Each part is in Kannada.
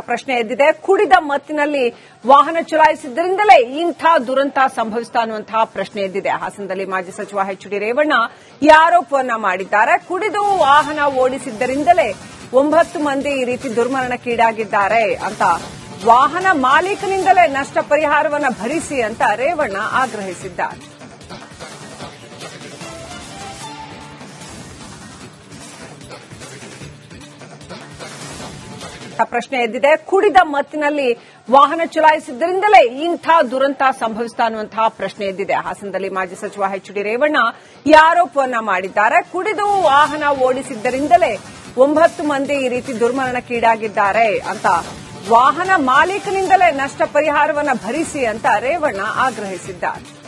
ಪ್ರಶ್ನೆ ಎದ್ದಿದೆ. ಕುಡಿದ ಮತ್ತಿನಲ್ಲಿ ವಾಹನ ಚಲಾಯಿಸಿದ್ದರಿಂದಲೇ ಇಂಥ ದುರಂತ ಸಂಭವಿಸಿತ ಅನ್ನುವಂತಹ ಪ್ರಶ್ನೆ ಎದ್ದಿದೆ. ಹಾಸನದಲ್ಲಿ ಮಾಜಿ ಸಚಿವ ಎಚ್ ಡಿ ರೇವಣ್ಣ ಈ ಆರೋಪವನ್ನ ಮಾಡಿದ್ದಾರೆ. ಕುಡಿದು ವಾಹನ ಓಡಿಸಿದ್ದರಿಂದಲೇ ಒಂಬತ್ತು ಮಂದಿ ಈ ರೀತಿ ದುರ್ಮರಣಕ್ಕೀಡಾಗಿದ್ದಾರೆ ಅಂತ ವಾಹನ ಮಾಲೀಕನಿಂದಲೇ ನಷ್ಟ ಪರಿಹಾರವನ್ನು ಭರಿಸಿ ಅಂತ ರೇವಣ್ಣ ಆಗ್ರಹಿಸಿದ್ದಾರೆ. ಪ್ರಶ್ನೆ ಎದ್ದಿದೆ. ಕುಡಿದ ಮತ್ತಿನಲ್ಲಿ ವಾಹನ ಚಲಾಯಿಸಿದ್ದರಿಂದಲೇ ಇಂಥ ದುರಂತ ಸಂಭವಿಸ್ತಾ ಅನ್ನುವಂತಹ ಪ್ರಶ್ನೆ ಎದ್ದಿದೆ. ಹಾಸನದಲ್ಲಿ ಮಾಜಿ ಸಚಿವ ಎಚ್ ಡಿ ರೇವಣ್ಣ ಈ ಆರೋಪವನ್ನ ಮಾಡಿದ್ದಾರೆ. ಕುಡಿದು ವಾಹನ ಓಡಿಸಿದ್ದರಿಂದಲೇ ಒಂಬತ್ತು ಮಂದಿ ಈ ರೀತಿ ದುರ್ಮರಣಕ್ಕೀಡಾಗಿದ್ದಾರೆ ಅಂತ ವಾಹನ ಮಾಲೀಕನಿಂದಲೇ ನಷ್ಟ ಪರಿಹಾರವನ್ನು ಭರಿಸಿ ಅಂತ ರೇವಣ್ಣ ಆಗ್ರಹಿಸಿದ್ದಾರೆ.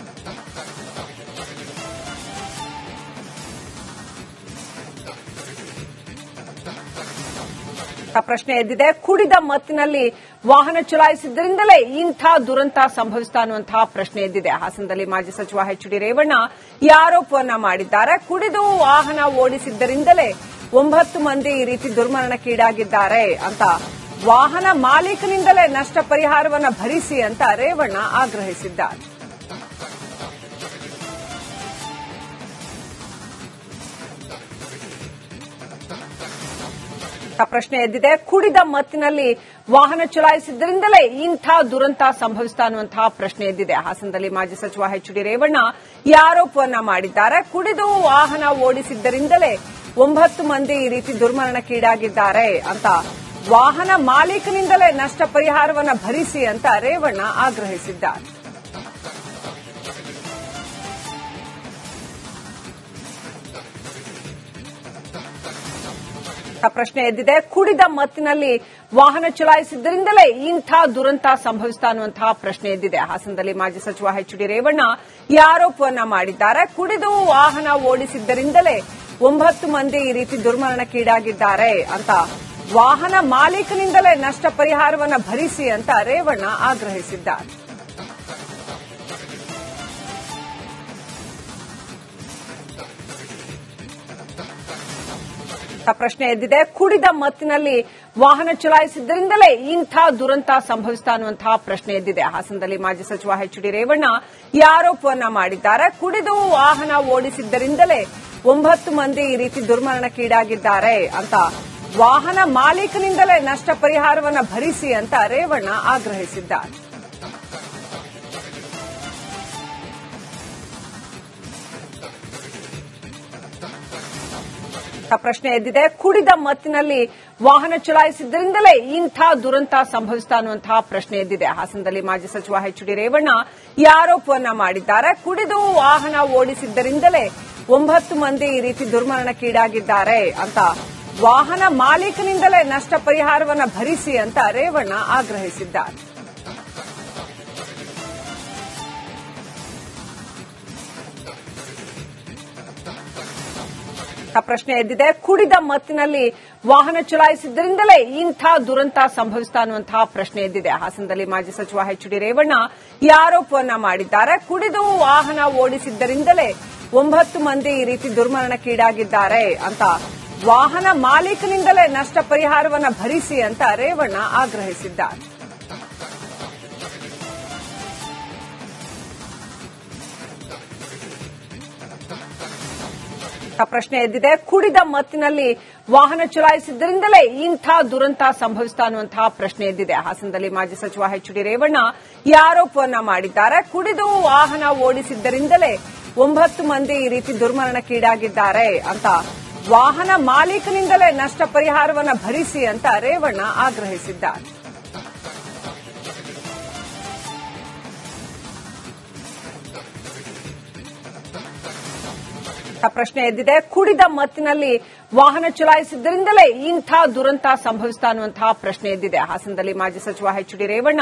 ಪ್ರಶ್ನೆ ಎದ್ದಿದೆ. ಕುಡಿದ ಮತ್ತಿನಲ್ಲಿ ವಾಹನ ಚಲಾಯಿಸಿದ್ದರಿಂದಲೇ ಇಂಥ ದುರಂತ ಸಂಭವಿಸ್ತಾ ಅನ್ನುವಂತಹ ಪ್ರಶ್ನೆ ಎದ್ದಿದೆ. ಹಾಸನದಲ್ಲಿ ಮಾಜಿ ಸಚಿವ ಎಚ್ ಡಿ ರೇವಣ್ಣ ಈ ಆರೋಪವನ್ನ ಮಾಡಿದ್ದಾರೆ. ಕುಡಿದು ವಾಹನ ಓಡಿಸಿದ್ದರಿಂದಲೇ ಒಂಬತ್ತು ಮಂದಿ ಈ ರೀತಿ ದುರ್ಮರಣಕ್ಕೀಡಾಗಿದ್ದಾರೆ ಅಂತ ವಾಹನ ಮಾಲೀಕನಿಂದಲೇ ನಷ್ಟ ಪರಿಹಾರವನ್ನು ಭರಿಸಿ ಅಂತ ರೇವಣ್ಣ ಆಗ್ರಹಿಸಿದ್ದಾರೆ. ಪ್ರಶ್ನೆ ಎದ್ದಿದೆ. ಕುಡಿದ ಮತ್ತಿನಲ್ಲಿ ವಾಹನ ಚಲಾಯಿಸಿದ್ದರಿಂದಲೇ ಇಂಥ ದುರಂತ ಸಂಭವಿಸಿತ ಅನ್ನುವಂತಹ ಪ್ರಶ್ನೆ ಎದ್ದಿದೆ. ಹಾಸನದಲ್ಲಿ ಮಾಜಿ ಸಚಿವ ಎಚ್ ಡಿ ರೇವಣ್ಣ ಈ ಆರೋಪವನ್ನ ಮಾಡಿದ್ದಾರೆ. ಕುಡಿದು ವಾಹನ ಓಡಿಸಿದ್ದರಿಂದಲೇ ಒಂಬತ್ತು ಮಂದಿ ಈ ರೀತಿ ದುರ್ಮರಣಕ್ಕೀಡಾಗಿದ್ದಾರೆ ಅಂತ ವಾಹನ ಮಾಲೀಕನಿಂದಲೇ ನಷ್ಟ ಪರಿಹಾರವನ್ನು ಭರಿಸಿ ಅಂತ ರೇವಣ್ಣ ಆಗ್ರಹಿಸಿದ್ದಾರೆ. ಪ್ರಶ್ನೆ ಎದ್ದಿದೆ. ಕುಡಿದ ಮತ್ತಿನಲ್ಲಿ ವಾಹನ ಚಲಾಯಿಸಿದ್ದರಿಂದಲೇ ಇಂಥ ದುರಂತ ಸಂಭವಿಸ್ತಾ ಅನ್ನುವಂತಹ ಪ್ರಶ್ನೆ ಎದ್ದಿದೆ. ಹಾಸನದಲ್ಲಿ ಮಾಜಿ ಸಚಿವ ಎಚ್ ಡಿ ರೇವಣ್ಣ ಈ ಆರೋಪವನ್ನ ಮಾಡಿದ್ದಾರೆ. ಕುಡಿದು ವಾಹನ ಓಡಿಸಿದ್ದರಿಂದಲೇ ಒಂಬತ್ತು ಮಂದಿ ಈ ರೀತಿ ದುರ್ಮರಣಕ್ಕೀಡಾಗಿದ್ದಾರೆ ಅಂತ ವಾಹನ ಮಾಲೀಕನಿಂದಲೇ ನಷ್ಟ ಪರಿಹಾರವನ್ನು ಭರಿಸಿ ಅಂತ ರೇವಣ್ಣ ಆಗ್ರಹಿಸಿದ್ದಾರೆ. ಪ್ರಶ್ನೆ ಎದ್ದಿದೆ. ಕುಡಿದ ಮತ್ತಿನಲ್ಲಿ ವಾಹನ ಚಲಾಯಿಸಿದ್ದರಿಂದಲೇ ಇಂಥ ದುರಂತ ಸಂಭವಿಸ್ತಾ ಅನ್ನುವಂತಹ ಪ್ರಶ್ನೆ ಎದ್ದಿದೆ. ಹಾಸನದಲ್ಲಿ ಮಾಜಿ ಸಚಿವ ಎಚ್ ಡಿ ರೇವಣ್ಣ ಈ ಆರೋಪವನ್ನ ಮಾಡಿದ್ದಾರೆ. ಕುಡಿದು ವಾಹನ ಓಡಿಸಿದ್ದರಿಂದಲೇ ಒಂಬತ್ತು ಮಂದಿ ಈ ರೀತಿ ದುರ್ಮರಣಕ್ಕೀಡಾಗಿದ್ದಾರೆ ಅಂತ ವಾಹನ ಮಾಲೀಕನಿಂದಲೇ ನಷ್ಟ ಪರಿಹಾರವನ್ನ ಭರಿಸಿ ಅಂತ ರೇವಣ್ಣ ಆಗ್ರಹಿಸಿದ್ದಾರೆ. ಪ್ರಶ್ನೆ ಎದ್ದಿದೆ. ಕುಡಿದ ಮತ್ತಿನಲ್ಲಿ ವಾಹನ ಚಲಾಯಿಸಿದ್ದರಿಂದಲೇ ಇಂಥ ದುರಂತ ಸಂಭವಿಸ್ತಾ ಅನ್ನುವಂತಹ ಪ್ರಶ್ನೆ ಎದ್ದಿದೆ. ಹಾಸನದಲ್ಲಿ ಮಾಜಿ ಸಚಿವ ಎಚ್ ಡಿ ರೇವಣ್ಣ ಈ ಆರೋಪವನ್ನ ಮಾಡಿದ್ದಾರೆ. ಕುಡಿದು ವಾಹನ ಓಡಿಸಿದ್ದರಿಂದಲೇ ಒಂಬತ್ತು ಮಂದಿ ಈ ರೀತಿ ದುರ್ಮರಣಕ್ಕೀಡಾಗಿದ್ದಾರೆ ಅಂತ ವಾಹನ ಮಾಲೀಕನಿಂದಲೇ ನಷ್ಟ ಪರಿಹಾರವನ್ನು ಭರಿಸಿ ಅಂತ ರೇವಣ್ಣ ಆಗ್ರಹಿಸಿದ್ದಾರೆ. ಪ್ರಶ್ನೆ ಎದ್ದಿದೆ. ಕುಡಿದ ಮತ್ತಿನಲ್ಲಿ ವಾಹನ ಚಲಾಯಿಸಿದ್ದರಿಂದಲೇ ಇಂಥ ದುರಂತ ಸಂಭವಿಸ್ತಾ ಅನ್ನುವಂತಹ ಪ್ರಶ್ನೆ ಎದ್ದಿದೆ. ಹಾಸನದಲ್ಲಿ ಮಾಜಿ ಸಚಿವ ಎಚ್ ಡಿ ರೇವಣ್ಣ ಈ ಆರೋಪವನ್ನ ಮಾಡಿದ್ದಾರೆ. ಕುಡಿದು ವಾಹನ ಓಡಿಸಿದ್ದರಿಂದಲೇ ಒಂಬತ್ತು ಮಂದಿ ಈ ರೀತಿ ದುರ್ಮರಣಕ್ಕೀಡಾಗಿದ್ದಾರೆ ಅಂತ ವಾಹನ ಮಾಲೀಕನಿಂದಲೇ ನಷ್ಟ ಪರಿಹಾರವನ್ನು ಭರಿಸಿ ಅಂತ ರೇವಣ್ಣ ಆಗ್ರಹಿಸಿದ್ದಾರೆ. ಪ್ರಶ್ನೆ ಎದ್ದಿದೆ. ಕುಡಿದ ಮತ್ತಿನಲ್ಲಿ ವಾಹನ ಚಲಾಯಿಸಿದ್ದರಿಂದಲೇ ಇಂಥ ದುರಂತ ಸಂಭವಿಸಿತ ಅನ್ನುವಂತಹ ಪ್ರಶ್ನೆ ಎದ್ದಿದೆ. ಹಾಸನದಲ್ಲಿ ಮಾಜಿ ಸಚಿವ ಎಚ್ ಡಿ ರೇವಣ್ಣ ಈ ಆರೋಪವನ್ನ ಮಾಡಿದ್ದಾರೆ. ಕುಡಿದು ವಾಹನ ಓಡಿಸಿದ್ದರಿಂದಲೇ ಒಂಬತ್ತು ಮಂದಿ ಈ ರೀತಿ ದುರ್ಮರಣಕ್ಕೀಡಾಗಿದ್ದಾರೆ ಅಂತ ವಾಹನ ಮಾಲೀಕನಿಂದಲೇ ನಷ್ಟ ಪರಿಹಾರವನ್ನು ಭರಿಸಿ ಅಂತ ರೇವಣ್ಣ ಆಗ್ರಹಿಸಿದ್ದಾರೆ. ಪ್ರಶ್ನೆ ಎದ್ದಿದೆ. ಕುಡಿದ ಮತ್ತಿನಲ್ಲಿ ವಾಹನ ಚಲಾಯಿಸಿದ್ದರಿಂದಲೇ ಇಂಥ ದುರಂತ ಸಂಭವಿಸ್ತಾ ಅನ್ನುವಂತಹ ಪ್ರಶ್ನೆ ಎದ್ದಿದೆ. ಹಾಸನದಲ್ಲಿ ಮಾಜಿ ಸಚಿವ ಎಚ್ ಡಿ ರೇವಣ್ಣ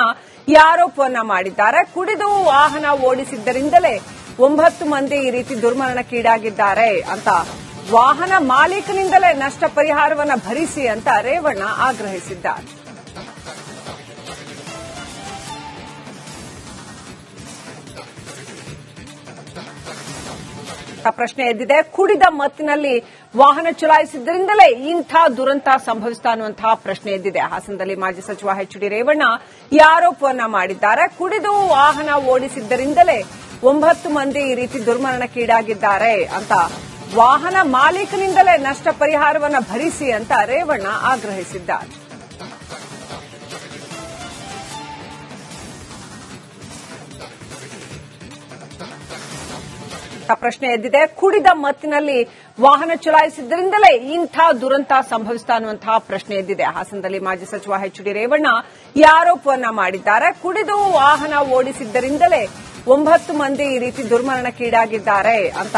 ಈ ಆರೋಪವನ್ನ ಮಾಡಿದ್ದಾರೆ. ಕುಡಿದು ವಾಹನ ಓಡಿಸಿದ್ದರಿಂದಲೇ ಒಂಬತ್ತು ಮಂದಿ ಈ ರೀತಿ ದುರ್ಮರಣಕ್ಕೀಡಾಗಿದ್ದಾರೆ ಅಂತ ವಾಹನ ಮಾಲೀಕನಿಂದಲೇ ನಷ್ಟ ಪರಿಹಾರವನ್ನು ಭರಿಸಿ ಅಂತ ರೇವಣ್ಣ ಆಗ್ರಹಿಸಿದ್ದಾರೆ. ಪ್ರಶ್ನೆ ಎದ್ದಿದೆ. ಕುಡಿದ ಮತ್ತಿನಲ್ಲಿ ವಾಹನ ಚಲಾಯಿಸಿದ್ದರಿಂದಲೇ ಇಂಥ ದುರಂತ ಸಂಭವಿಸ್ತಾ ಅನ್ನುವಂತಹ ಪ್ರಶ್ನೆ ಎದ್ದಿದೆ. ಹಾಸನದಲ್ಲಿ ಮಾಜಿ ಸಚಿವ ಎಚ್ ಡಿ ರೇವಣ್ಣ ಈ ಆರೋಪವನ್ನ ಮಾಡಿದ್ದಾರೆ. ಕುಡಿದು ವಾಹನ ಓಡಿಸಿದ್ದರಿಂದಲೇ ಒಂಬತ್ತು ಮಂದಿ ಈ ರೀತಿ ದುರ್ಮರಣಕ್ಕೀಡಾಗಿದ್ದಾರೆ ಅಂತ ವಾಹನ ಮಾಲೀಕನಿಂದಲೇ ನಷ್ಟ ಪರಿಹಾರವನ್ನು ಭರಿಸಿ ಅಂತ ರೇವಣ್ಣ ಆಗ್ರಹಿಸಿದ್ದಾರೆ. ಪ್ರಶ್ನೆ ಎದ್ದಿದೆ. ಕುಡಿದ ಮತ್ತಿನಲ್ಲಿ ವಾಹನ ಚಲಾಯಿಸಿದ್ದರಿಂದಲೇ ಇಂಥ ದುರಂತ ಸಂಭವಿಸಿತ ಅನ್ನುವಂತಹ ಪ್ರಶ್ನೆ ಎದ್ದಿದೆ. ಹಾಸನದಲ್ಲಿ ಮಾಜಿ ಸಚಿವ ಎಚ್ ಡಿ ರೇವಣ್ಣ ಈ ಆರೋಪವನ್ನ ಮಾಡಿದ್ದಾರೆ. ಕುಡಿದು ವಾಹನ ಓಡಿಸಿದ್ದರಿಂದಲೇ ಒಂಬತ್ತು ಮಂದಿ ಈ ರೀತಿ ದುರ್ಮರಣಕ್ಕೀಡಾಗಿದ್ದಾರೆ ಅಂತ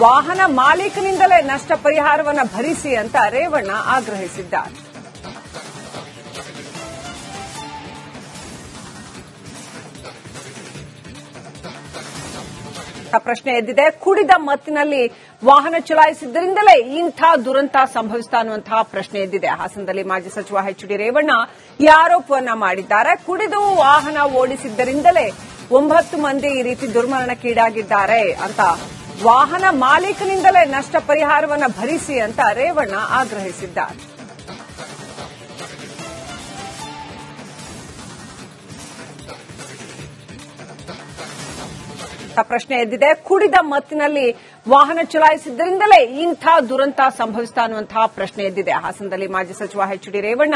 ವಾಹನ ಮಾಲೀಕನಿಂದಲೇ ನಷ್ಟ ಪರಿಹಾರವನ್ನು ಭರಿಸಿ ಅಂತ ರೇವಣ್ಣ ಆಗ್ರಹಿಸಿದ್ದಾರೆ. ಆ ಪ್ರಶ್ನೆ ಎದ್ದಿದೆ. ಕುಡಿದ ಮತ್ತಿನಲ್ಲಿ ವಾಹನ ಚಲಾಯಿಸಿದ್ದರಿಂದಲೇ ಇಂಥ ದುರಂತ ಸಂಭವಿಸ್ತಾ ಅನ್ನುವಂತಹ ಪ್ರಶ್ನೆ ಎದ್ದಿದೆ. ಹಾಸನದಲ್ಲಿ ಮಾಜಿ ಸಚಿವ ಎಚ್ ಡಿ ರೇವಣ್ಣ ಈ ಆರೋಪವನ್ನ ಮಾಡಿದ್ದಾರೆ. ಕುಡಿದು ವಾಹನ ಓಡಿಸಿದ್ದರಿಂದಲೇ ಒಂಬತ್ತು ಮಂದಿ ಈ ರೀತಿ ದುರ್ಮರಣಕ್ಕೀಡಾಗಿದ್ದಾರೆ ಅಂತ ವಾಹನ ಮಾಲೀಕನಿಂದಲೇ ನಷ್ಟ ಪರಿಹಾರವನ್ನು ಭರಿಸಿ ಅಂತ ರೇವಣ್ಣ ಆಗ್ರಹಿಸಿದ್ದಾರೆ. ಆ ಪ್ರಶ್ನೆ ಎದ್ದಿದೆ. ಕುಡಿದ ಮತ್ತಿನಲ್ಲಿ ವಾಹನ ಚಲಾಯಿಸಿದ್ದರಿಂದಲೇ ಇಂಥ ದುರಂತ ಸಂಭವಿಸಿತ ಅನ್ನುವಂತಹ ಪ್ರಶ್ನೆ ಎದ್ದಿದೆ. ಹಾಸನದಲ್ಲಿ ಮಾಜಿ ಸಚಿವ ಎಚ್ ಡಿ ರೇವಣ್ಣ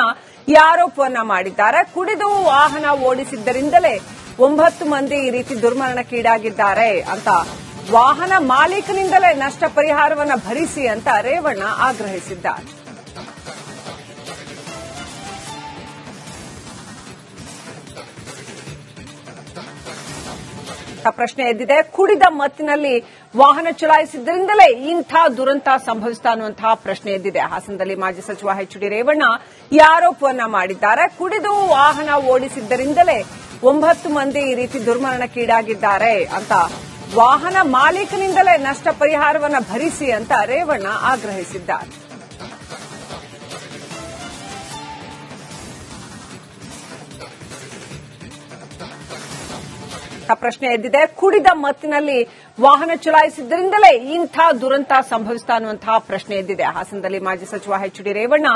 ಈ ಆರೋಪವನ್ನ ಮಾಡಿದ್ದಾರೆ. ಕುಡಿದು ವಾಹನ ಓಡಿಸಿದ್ದರಿಂದಲೇ ಒಂಬತ್ತು ಮಂದಿ ಈ ರೀತಿ ದುರ್ಮರಣಕ್ಕೀಡಾಗಿದ್ದಾರೆ ಅಂತ ವಾಹನ ಮಾಲೀಕನಿಂದಲೇ ನಷ್ಟ ಪರಿಹಾರವನ್ನ ಭರಿಸಿ ಅಂತ ರೇವಣ್ಣ ಆಗ್ರಹಿಸಿದ್ದಾರೆ. ಆ ಪ್ರಶ್ನೆ ಎದ್ದಿದೆ. ಕುಡಿದ ಮತ್ತಿನಲ್ಲಿ ವಾಹನ ಚಲಾಯಿಸಿದ್ದರಿಂದಲೇ ಇಂಥ ದುರಂತ ಸಂಭವಿಸ್ತಾ ಅನ್ನುವಂತಹ ಪ್ರಶ್ನೆ ಎದ್ದಿದೆ. ಹಾಸನದಲ್ಲಿ ಮಾಜಿ ಸಚಿವ ಎಚ್ ಡಿ ರೇವಣ್ಣ ಈ ಆರೋಪವನ್ನ ಮಾಡಿದ್ದಾರೆ. ಕುಡಿದು ವಾಹನ ಓಡಿಸಿದ್ದರಿಂದಲೇ ಒಂಬತ್ತು ಮಂದಿ ಈ ರೀತಿ ದುರ್ಮರಣಕ್ಕೀಡಾಗಿದ್ದಾರೆ ಅಂತ ವಾಹನ ಮಾಲೀಕನಿಂದಲೇ ನಷ್ಟ ಪರಿಹಾರವನ್ನು ಭರಿಸಿ ಅಂತ ರೇವಣ್ಣ ಆಗ್ರಹಿಸಿದ್ದಾರೆ. ಪ್ರಶ್ನೆ ಎದ್ದಿದೆ. ಕುಡಿದ ಮತ್ತಿನಲ್ಲಿ ವಾಹನ ಚಲಾಯಿಸಿದ್ದರಿಂದಲೇ ಇಂಥ ದುರಂತ ಸಂಭವಿಸ್ತಾ ಅನ್ನುವಂತಹ ಪ್ರಶ್ನೆ ಎದ್ದಿದೆ. ಹಾಸನದಲ್ಲಿ ಮಾಜಿ ಸಚಿವ ಎಚ್ ಡಿ ರೇವಣ್ಣ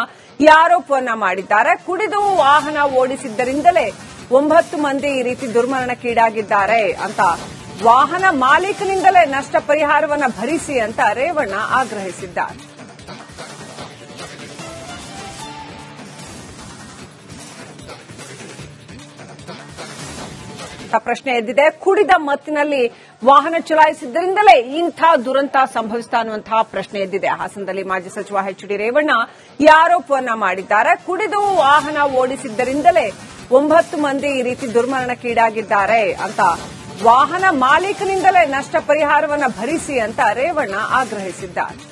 ಈ ಆರೋಪವನ್ನ ಮಾಡಿದ್ದಾರೆ. ಕುಡಿದು ವಾಹನ ಓಡಿಸಿದ್ದರಿಂದಲೇ ಒಂಬತ್ತು ಮಂದಿ ಈ ರೀತಿ ದುರ್ಮರಣಕ್ಕೀಡಾಗಿದ್ದಾರೆ ಅಂತ ವಾಹನ ಮಾಲೀಕನಿಂದಲೇ ನಷ್ಟ ಪರಿಹಾರವನ್ನ ಭರಿಸಿ ಅಂತ ರೇವಣ್ಣ ಆಗ್ರಹಿಸಿದ್ದಾರೆ. ಆ ಪ್ರಶ್ನೆ ಎದ್ದಿದೆ. ಕುಡಿದ ಮತ್ತಿನಲ್ಲಿ ವಾಹನ ಚಲಾಯಿಸಿದ್ದರಿಂದಲೇ ಇಂಥ ದುರಂತ ಸಂಭವಿಸ್ತಾ ಅನ್ನುವಂತಹ ಪ್ರಶ್ನೆ ಎದ್ದಿದೆ. ಹಾಸನದಲ್ಲಿ ಮಾಜಿ ಸಚಿವ ಎಚ್ ಡಿ ರೇವಣ್ಣ ಈ ಆರೋಪವನ್ನ ಮಾಡಿದ್ದಾರೆ. ಕುಡಿದು ವಾಹನ ಓಡಿಸಿದ್ದರಿಂದಲೇ ಒಂಬತ್ತು ಮಂದಿ ಈ ರೀತಿ ದುರ್ಮರಣಕ್ಕೀಡಾಗಿದ್ದಾರೆ ಅಂತ ವಾಹನ ಮಾಲೀಕನಿಂದಲೇ ನಷ್ಟ ಪರಿಹಾರವನ್ನ ಭರಿಸಿ ಅಂತ ರೇವಣ್ಣ ಆಗ್ರಹಿಸಿದ್ದಾರೆ.